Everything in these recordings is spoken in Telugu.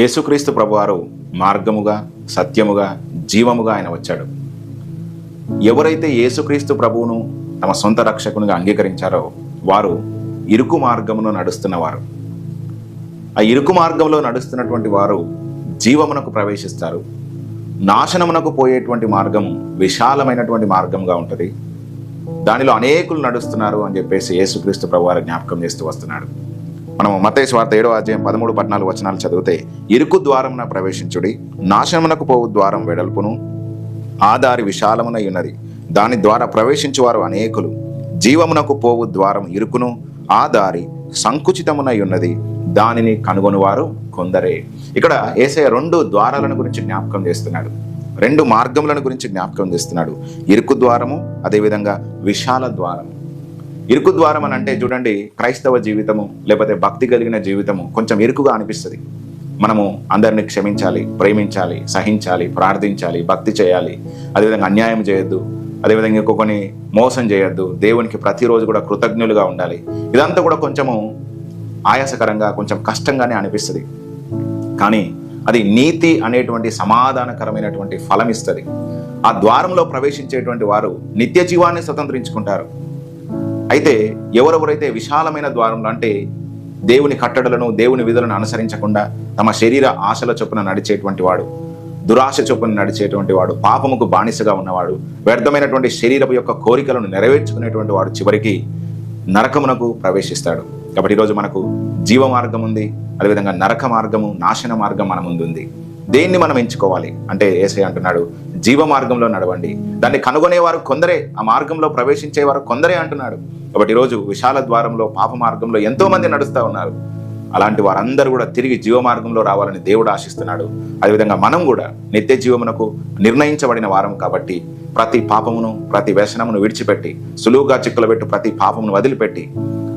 యేసుక్రీస్తు ప్రభువారు మార్గముగా సత్యముగా జీవముగా ఆయన వచ్చాడు. ఎవరైతే యేసుక్రీస్తు ప్రభువును తమ సొంత రక్షకునిగా అంగీకరించారో వారు ఇరుకు మార్గమును నడుస్తున్నవారు ఆ ఇరుకు మార్గంలో నడుస్తున్నటువంటి వారు జీవమునకు ప్రవేశిస్తారు. నాశనమునకు పోయేటువంటి మార్గం విశాలమైనటువంటి మార్గంగా ఉంటుంది. దానిలో అనేకులు నడుస్తున్నారు అని చెప్పేసి యేసుక్రీస్తు ప్రభువారు జ్ఞాపకం చేస్తూ వస్తున్నాడు. మనము మతేసు వార్త ఏడో అధ్యాయం పదమూడు పద్నాలుగు వచనాలు చదివితే ఇరుకు ద్వారమున ప్రవేశించుడి నాశనమునకు పోవు ద్వారం వెడల్పును ఆ దారి విశాలమునై ఉన్నది. దాని ద్వారా ప్రవేశించువారు అనేకులు. జీవమునకు పోవు ద్వారం ఇరుకును ఆ దారి సంకుచితమునై ఉన్నది. దానిని కనుగొనువారు కొందరే. ఇక్కడ ఏసయ రెండు ద్వారాలను గురించి జ్ఞాపకం చేస్తున్నాడు. రెండు మార్గములను గురించి జ్ఞాపకం చేస్తున్నాడు. ఇరుకు ద్వారము అదేవిధంగా విశాల ద్వారం ఇరుకు ద్వారం అని అంటే చూడండి క్రైస్తవ జీవితము లేకపోతే భక్తి కలిగిన జీవితము కొంచెం ఇరుకుగా అనిపిస్తుంది. మనము అందరిని క్షమించాలి ప్రేమించాలి సహించాలి ప్రార్థించాలి భక్తి చేయాలి. అదేవిధంగా అన్యాయం చేయొద్దు. అదేవిధంగా ఇంకొకని మోసం చేయొద్దు. దేవునికి ప్రతిరోజు కూడా కృతజ్ఞులుగా ఉండాలి. ఇదంతా కూడా కొంచెము ఆయాసకరంగా కొంచెం కష్టంగానే అనిపిస్తుంది. కానీ అది నీతి అనేటువంటి సమాధానకరమైనటువంటి ఫలం ఇస్తుంది ఆ ద్వారంలో ప్రవేశించేటువంటి వారు నిత్య జీవాన్ని స్వతంత్రించుకుంటారు. అయితే ఎవరెవరైతే విశాలమైన ద్వారంలో అంటే దేవుని కట్టడలను దేవుని విధులను అనుసరించకుండా తమ శరీర ఆశల చొప్పున నడిచేటువంటి వాడు దురాశ చొప్పున నడిచేటువంటి వాడు పాపముకు బానిసగా ఉన్నవాడు వ్యర్థమైనటువంటి శరీరపు యొక్క కోరికలను నెరవేర్చుకునేటువంటి వాడు చివరికి నరకమునకు ప్రవేశిస్తాడు. కాబట్టి ఈరోజు మనకు జీవ మార్గం ఉంది అదేవిధంగా నరక మార్గము నాశన మార్గం మన ముందు ఉంది దేన్ని మనం ఎంచుకోవాలి? అంటే ఏసై అంటున్నాడు జీవ మార్గంలో నడవండి. దాన్ని కనుగొనేవారు కొందరే ఆ మార్గంలో ప్రవేశించేవారు కొందరే అంటున్నాడు. కాబట్టి ఈరోజు విశాల ద్వారంలో పాప మార్గంలో ఎంతో మంది నడుస్తూ ఉన్నారు. అలాంటి వారందరూ కూడా తిరిగి జీవ మార్గంలో రావాలని దేవుడు ఆశిస్తున్నాడు. అదేవిధంగా మనం కూడా నిత్య జీవమునకు నిర్ణయించబడిన వారం కాబట్టి ప్రతి పాపమును ప్రతి వ్యసనమును విడిచిపెట్టి సులువుగా చిక్కులు పెట్టు ప్రతి పాపమును వదిలిపెట్టి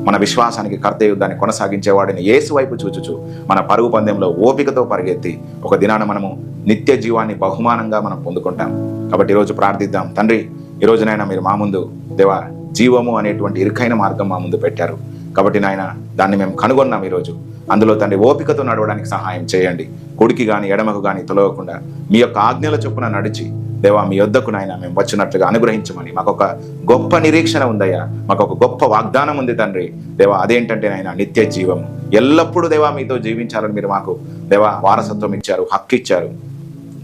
మన విశ్వాసానికి కర్తయుద్ధాన్ని కొనసాగించేవాడిని యేసు వైపు చూచుచు మన పరుగు పందెంలో ఓపికతో పరిగెత్తి ఒక దినాన మనము నిత్య జీవాన్ని బహుమానంగా మనం పొందుకుంటాం. కాబట్టి ఈరోజు ప్రార్థిద్దాం. తండ్రి ఈ మీరు మా ముందు దేవా జీవము అనేటువంటి ఇరుకైన మార్గం మా ముందు పెట్టారు. కాబట్టి నాయన దాన్ని మేము కనుగొన్నాం ఈరోజు అందులో తండ్రి ఓపికతో నడవడానికి సహాయం చేయండి. కుడికి కానీ ఎడమకు కానీ తొలగకుండా మీ యొక్క ఆజ్ఞల చొప్పున నడిచి దేవా మీ యొద్దకు నాయన మేము వచ్చినట్లుగా అనుగ్రహించమని మాకు ఒక గొప్ప నిరీక్షణ ఉందయ్యా. మాకు ఒక గొప్ప వాగ్దానం ఉంది తండ్రి. దేవా అదేంటంటే నాయన నిత్య జీవం. ఎల్లప్పుడూ దేవా మీతో జీవించాలని మీరు మాకు దేవా వారసత్వం ఇచ్చారు హక్కు ఇచ్చారు.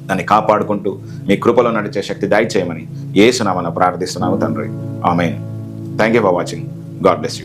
దాన్ని కాపాడుకుంటూ మీ కృపలో నడిచే శక్తి దయచేయమని ఏసునామన ప్రార్థిస్తున్నాము తండ్రి. Amen. Thank you for watching. God bless you.